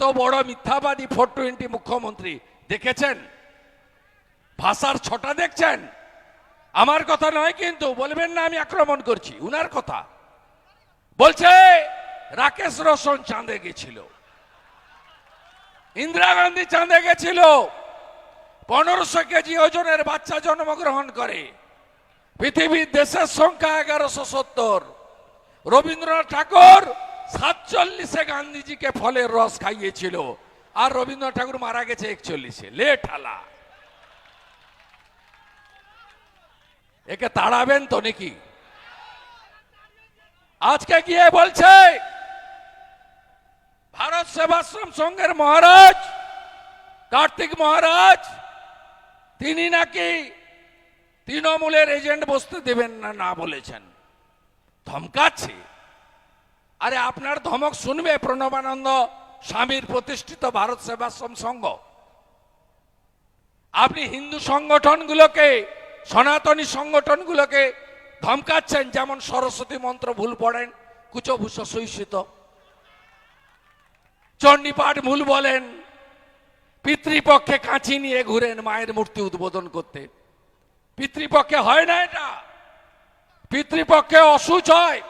এত বড় মিথ্যাবাদী ফোর টোয়েন্টি মুখ্যমন্ত্রী, দেখেছেন? ভাষার ছটা দেখছেন? আমার কথা নয় কিন্তু, বলবেন না আমি আক্রমণ করছি, উনার কথা। বলছে, রাকেশ রোশন চাঁদে গেছিল। ইন্দিরা গান্ধী চাঁদে গেছিল। পনেরোশো কেজি ওজনের বাচ্চা জন্মগ্রহণ করে। পৃথিবীর দেশের সংখ্যা এগারোশো সত্তর। রবীন্দ্রনাথ ঠাকুর সাতচল্লিশে গান্ধীজিকে ফলের রস খাইয়েছিল। আর রবীন্দ্রনাথ ঠাকুর মারা গেছে একচল্লিশে। লেট হালা। একে তাড়াবেন তো নাকি? আজকে গিয়ে বলছে, ভারত সেবাশ্রম সংঘের মহারাজ, কার্তিক মহারাজ, তিনি নাকি তৃণমূলের এজেন্ট বসতে দেবেন না না বলেছেন। ধমকাচ্ছে। আরে আপনার ধমক শুনবে, প্রণবানন্দ। স্বামীর প্রতিষ্ঠিত ভারত সেবাশ্রম সংঘ। আপনি হিন্দু সংগঠনগুলোকে, সনাতনী সংগঠনগুলোকে ধমকাচ্ছেন, যেমন সরস্বতী মন্ত্র ভুল পড়েন, কুচভূষ সহিষ্ণুত চণ্ডীপাঠ ভুল বলেন, পিতৃপক্ষে কাঁচি নিয়ে ঘুরেন, মায়ের মূর্তি উদ্বোধন করতে। পিতৃপক্ষে হয় না এটা? পিতৃপক্ষে অসুচ হয়।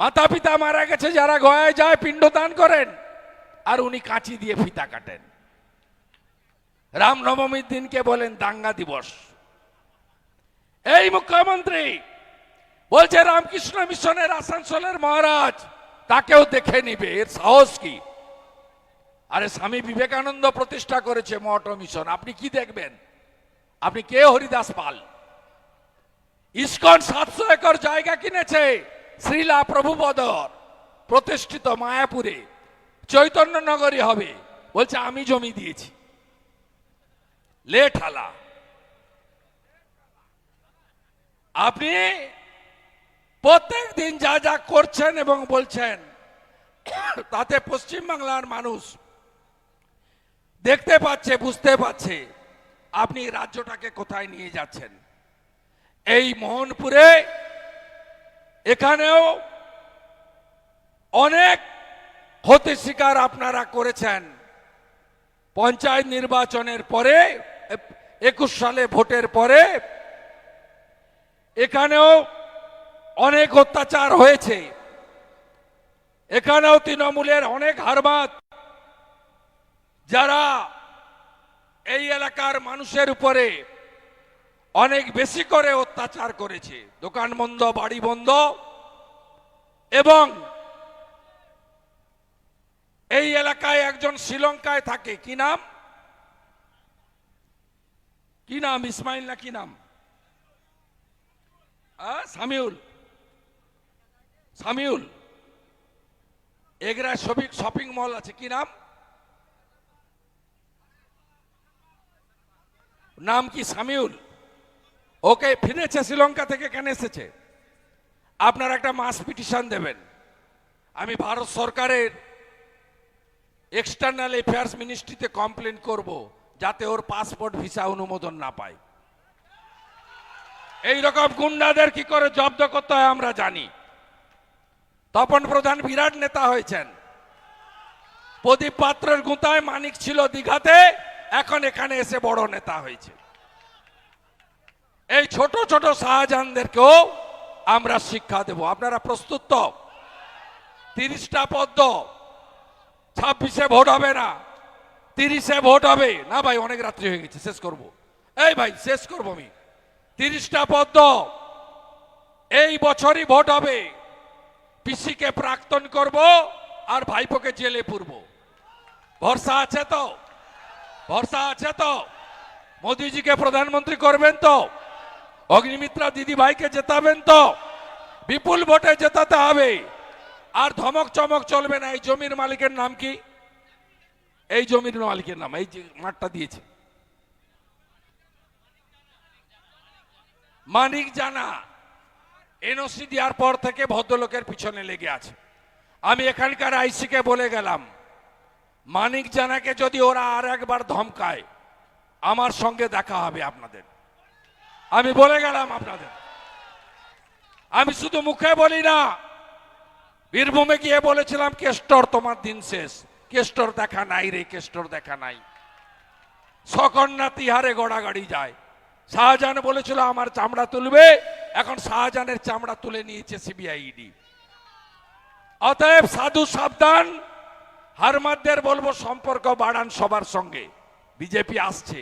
মাতা পিতা মারা গেছে, যারা গয়ায় যায়, পিণ্ডদান করেন। আর উনি কাঁচি দিয়ে ফিতা কাটেন। রামনবমীর দিনকে বলেন দাঙ্গা দিবস। এই মুখ্যমন্ত্রী বলছে, রামকৃষ্ণ মিশনের আসানসোলের মহারাজ তাকেও দেখে নিবে, এর সাহস কি? আরে স্বামী বিবেকানন্দ প্রতিষ্ঠা করেছে মঠ মিশন, আপনি কি দেখবেন? আপনি কে হরিদাস পাল? ইস্কন সাতশো একর জায়গা কিনেছে শ্রীলা প্রভুপদর, প্রতিষ্ঠিত মায়াপুরে, চৈতন্য নগরী হবে। বলছে, আমি জমি দিয়েছি। লেট আপনি প্রত্যেক দিন যা যা করছেন এবং বলছেন, তাতে পশ্চিমবাংলার মানুষ দেখতে পাচ্ছে, বুঝতে পারছে, আপনি রাজ্যটাকে কোথায় নিয়ে যাচ্ছেন। এই মোহনপুরে এখানেও অনেক ক্ষতি স্বীকার আপনারা করেছেন। পঞ্চায়েত নির্বাচনের পরে, একুশ সালে ভোটের পরে, এখানেও অনেক অত্যাচার হয়েছে। এখানেও তৃণমূলের অনেক হারবাদ যারা এই এলাকার মানুষের উপরে অনেক বেশি করে অত্যাচার করেছে। দোকান বন্ধ, বাড়ি বন্ধ। এবং এই এলাকায় একজন শ্রীলঙ্কায় থাকে। কি নাম? কি নাম? ইসমাইল না কি নাম? Samiul. Samiul. Egra shopping shopping mall আছে। কি নাম? নাম কি? সামিউল। ওকে ফিরেছে শ্রীলঙ্কা থেকে কেন এসেছে? আপনার একটা মাস পিটিশন দেবেন। আমি ভারত সরকারের এক্সটার্নাল অ্যাফেয়ার্স মিনিস্ট্রিতে কমপ্লেন করব যাতে ওর পাসপোর্ট ভিসা অনুমোদন না পায়। এই রকম গুন্ডাদের কি করে জব্দ করতে হয় আমরা জানি। তপন প্রধান বিরাট নেতা হয়েছেন। প্রদীপ পাত্রের গুঁতায় মানিক ছিল দীঘাতে, এখন এখানে এসে বড় নেতা হয়েছে। এই ছোট ছোট শাহজাহানদেরকেও আমরা শিক্ষা দেব। আপনারা প্রস্তুত তো? তিরিশটা পদ্ম। ছাব্বিশে ভোট হবে না। তিরিশে ভোট হবে। না ভাই, অনেক রাত্রি হয়ে গেছে, শেষ করব। এই ভাই, শেষ করব আমি। তিরিশটা পদ্ম। এই বছরই ভোট হবে। পিসিকে প্রাক্তন করব আর ভাইপোকে জেলে পুরব। ভরসা আছে তো? ভরসা আছে তো? মোদিজিকে প্রধানমন্ত্রী করবেন তো? অগ্নিমিত্রা দিদি ভাইকে জেতাবেন তো? বিপুল ভোটে জেতাতে হবে। আর ধমক চমক চলবে না। এই জমির মালিকের নাম কি? এই জমির মালিকের নাম, এই যে মাঠটা দিয়েছে। মানিক জানা, এনওসি দেওয়ার পর থেকে ভদ্রলোকের পিছনে লেগে আছে। আমি এখানকার আইসিকে বলে গেলাম, মানিক জানাকে যদি ওরা আর একবার ধমকায়, আমার সঙ্গে দেখা হবে আপনাদের। আমি বলে গেলাম আপনাদের। আমি শুধু মুখে বলি না, বীরভূমে গিয়ে বলেছিলাম, কেষ্টর তোমার দিন শেষ। কেষ্টর দেখা নাই রে, কেষ্টর দেখা নাই। সকন্যা তিহারে গড়াগড়ি যায়। শাহজাহান বলেছিল, আমার চামড়া তুলবে। এখন শাহজাহানের চামড়া তুলে নিয়েছে সিবিআইডি অতএব সাধু সাবধান, হারমাদদের বলব, সম্পর্ক বাড়ান সবার সঙ্গে। বিজেপি আসছে,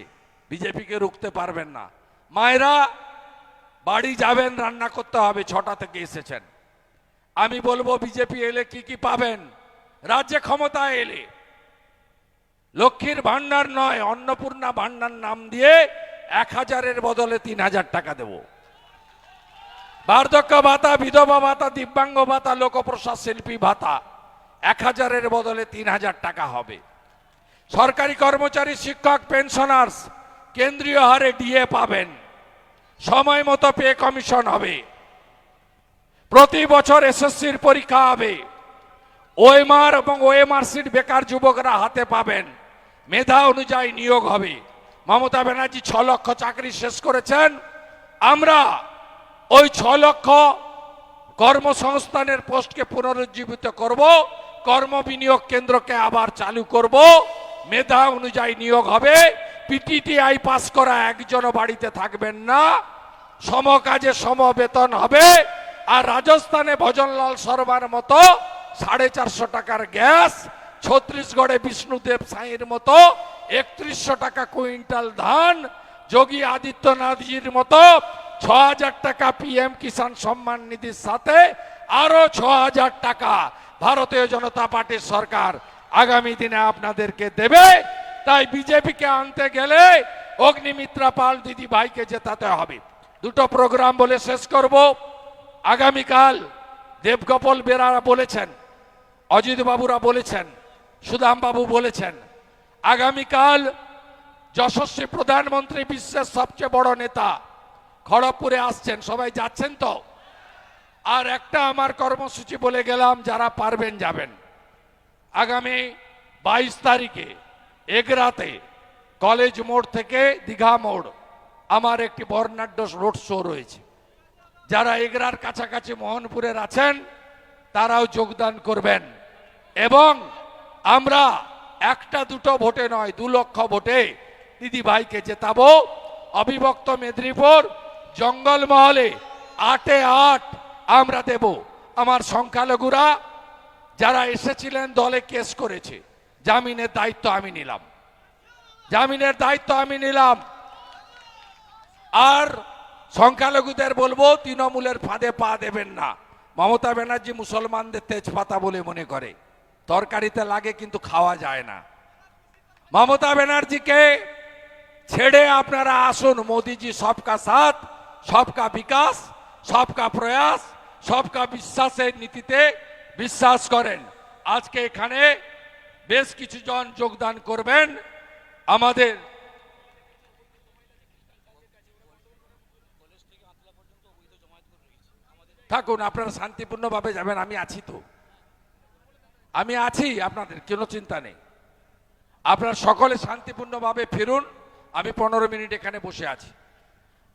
বিজেপিকে রুখতে পারবেন না। মায়েরা, বাড়ি যাবেন, রান্না করতে হবে, ছটা থেকে এসেছেন। আমি বলব, বিজেপি এলে কি কি পাবেন? রাজ্যে ক্ষমতায় এলে। লক্ষ্মীর ভান্ডার নয়, অন্নপূর্ণা ভান্ডার নাম দিয়ে এক হাজারের বদলে তিন হাজার টাকা দেব। বার্ধক্য ভাতা, বিধবা ভাতা, দিব্যাঙ্গ ভাতা, লোকপ্রসাদ শিল্পী ভাতা, এক হাজারের বদলে তিন হাজার টাকা হবে। সরকারি কর্মচারী, শিক্ষক, পেনশনার্স কেন্দ্রীয় হারে ডিএ পাবেন। সময় মতো পে কমিশন হবে। প্রতি বছর এসএসসির পরীক্ষা হবে। ওএমআর এবং ওএমআর সিট বেকার যুবকরা হাতে পাবেন। মেধা অনুযায়ী নিয়োগ হবে। মমতা ব্যানার্জি ছ লক্ষ চাকরি শেষ করেছেন। আমরা ওই ছ লক্ষ কর্মসংস্থানের পোস্টকে পুনরুজ্জীবিত করব। কর্ম বিনিয়োগ কেন্দ্রকে আবার চালু করব। মেধা অনুযায়ী নিয়োগ হবে। পিটিটিআই পাস করা একজনও বাড়িতে থাকবেন না। সমকাজে সম বেতন হবে আর রাজস্থানে ভজনলাল শর্মার মতো সাড়ে চারশো টাকার গ্যাস ছত্রিশগড়ে বিষ্ণুদেব সাঁইয়ের মতো একত্রিশশো টাকা কুইন্টাল ধান, যোগী আদিত্যনাথজির মতো ছ হাজার টাকা পিএম কিষাণ সম্মান নিধির সাথে আরও ছ হাজার টাকা ভারতীয় জনতা পার্টির সরকার আগামী দিনে আপনাদেরকে দেবে। তাই বিজেপিকে আনতে গেলে অগ্নিমিত্রা পাল দিদি ভাইকে জেতাতে হবে। দুটো প্রোগ্রাম বলে শেষ করব। আগামীকাল দেবগোপাল বেরারা বলেছেন, অজিত বাবুরা বলেছেন, সুদাম বাবু বলেছেন, আগামীকাল যশস্বী প্রধানমন্ত্রী বিশ্বের সবচেয়ে বড় নেতা খড়গপুরে আসছেন। সবাই যাচ্ছেন তো? আর একটা আমার কর্মসূচি বলে গেলাম, যারা পারবেন যাবেন। আগামী বাইশ তারিখে এগরাতে কলেজ মোড় থেকে দীঘা মোড় আমার একটি বর্ণাঢ্য রোড শো রয়েছে। যারা এগরার কাছাকাছি মোহনপুরের আছেন, তারাও যোগদান করবেন। এবং আমরা একটা দুটো ভোটে নয়, দু লক্ষ ভোটে দিদি ভাইকে জেতাবো। অবিভক্ত মেদিনীপুর জঙ্গলমহলে আটে আট আমরা দেব। আমার সংখ্যালঘুরা, যারা এসেছিলেন, দলে কেস করেছে। জামিনের দায়িত্ব আমি নিলাম। জামিনের দায়িত্ব আমি নিলাম। আর সংখ্যালঘুদের বলব, তৃণমূলের ফাঁদে পা দেবেন না। মমতা ব্যানার্জি মুসলমানদের তেজপাতা বলে মনে করে। তরকারিতে লাগে কিন্তু খাওয়া যায় না। মমতা ব্যানার্জিকে ছেড়ে আপনারা আসুন, মোদিজি সবকা সাথ, সবকা বিকাশ, সবকা প্রয়াস, সবকা বিশ্বাসের নীতিতে বিশ্বাস করেন। আজকে এখানে বেশ কিছু জন যোগদান করবেন। আমাদের থাকুন, আপনারা শান্তিপূর্ণভাবে যাবেন, আমি আছি তো। আমি আছি, আপনাদের কোনো চিন্তা নেই। আপনারা সকলে শান্তিপূর্ণভাবে ফিরুন, আমি পনেরো মিনিট এখানে বসে আছি।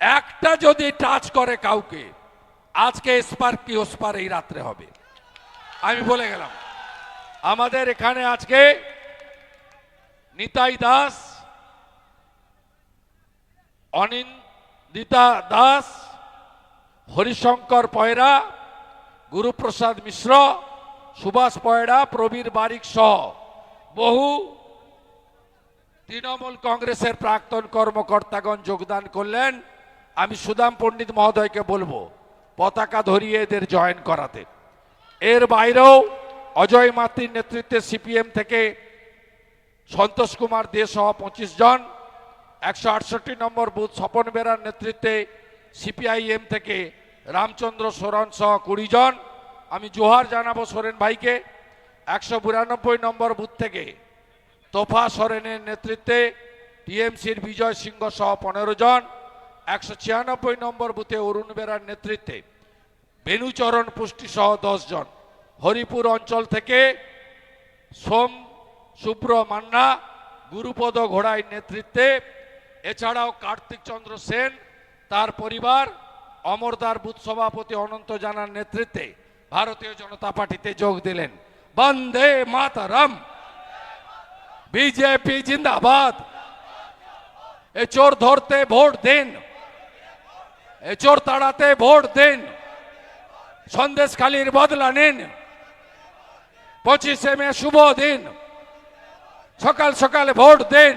একটা যদি টাচ করে কাউকে, আজকে এসপার কি ওসপার এই রাত্রে হবে। আমি বলে গেলাম। আমাদের এখানে আজকে নিতাই দাস, অনিন্দিতা দাস, হরিশঙ্কর পয়রা, গুরুপ্রসাদ মিশ্র, সুভাষ পয়রা, প্রবীর বারিক সহ বহু তৃণমূল কংগ্রেসের প্রাক্তন কর্মকর্তাগণ যোগদান করলেন। আমি সুদাম পণ্ডিত মহোদয়কে বলব, পতাকা ধরিয়ে এদের জয়েন করাতে। এর বাইরেও অজয় মাতৃর নেতৃত্বে সিপিএম থেকে সন্তোষ কুমার দে সহ পঁচিশ জন, একশো আটষট্টি নম্বর বুথ স্বপন বেরার নেতৃত্বে সিপিআইএম থেকে রামচন্দ্র সোরেন সহ কুড়ি জন। আমি জোহার জানাব সোরেন ভাইকে। একশো বিরানব্বই নম্বর বুথ থেকে তোফা সোরেনের নেতৃত্বে টিএমসির বিজয় সিংহ সহ পনেরো জন। একশো ছিয়ানব্বই নম্বর বুথে অরুণ বেরার নেতৃত্বে বেনুচরণ পুষ্টি সহ দশ জন। হরিপুর অঞ্চল থেকে সোম সুব্র মান্না গুরুপদ ঘোড়াই নেতৃত্বে, এছাড়াও কার্তিক চন্দ্র সেন, তার পরিবার, অমরদার বুথ সভাপতি অনন্ত জানার নেতৃত্বে ভারতীয় জনতা পার্টিতে যোগ দিলেন। বন্দে মাতারাম। বিজেপি জিন্দাবাদ। এ চোর ধরতে ভোট দিন। এ চোর তাড়াতে ভোট দিন। সন্দেশখালীর বদলা নিন। পঁচিশে মে শুভ দিন। সকাল সকালে ভোট দিন।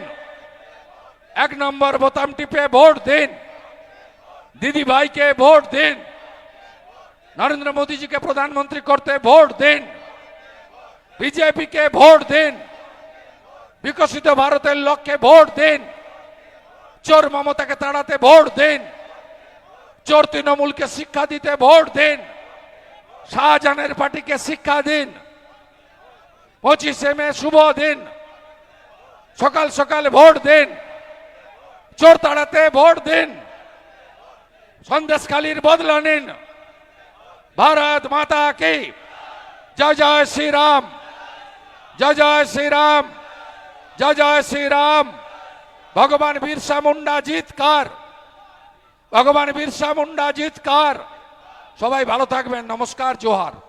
এক নম্বর বোতাম টিপে ভোট দিন। দিদি ভাইকে ভোট দিন। নরেন্দ্র মোদীজিকে প্রধানমন্ত্রী করতে ভোট দিন। বিজেপিকে ভোট দিন। বিকশিত ভারতের লক্ষ্যে ভোট দিন। চোর মমতাকে তাড়াতে ভোট দিন। চোর তৃণমূলকে শিক্ষা দিতে ভোট দিন। শাহজাহানের পার্টিকে শিক্ষা দিন। পঁচিশে মে শুভ দিন। সকাল সকাল ভোট দিন। চোর তাড়াতে ভোট দিন। সন্দেশখালীর বদলা নিন। ভারত মাতা কি? জয় জয় শ্রীরাম। জয় জয় শ্রীরাম। জয় জয় শ্রীরাম। ভগবান বিরসা মুন্ডা জিতকার ভগবান বিরসা মুন্ডা জিতকার সবাই ভালো থাকবেন। নমস্কার, জোহার।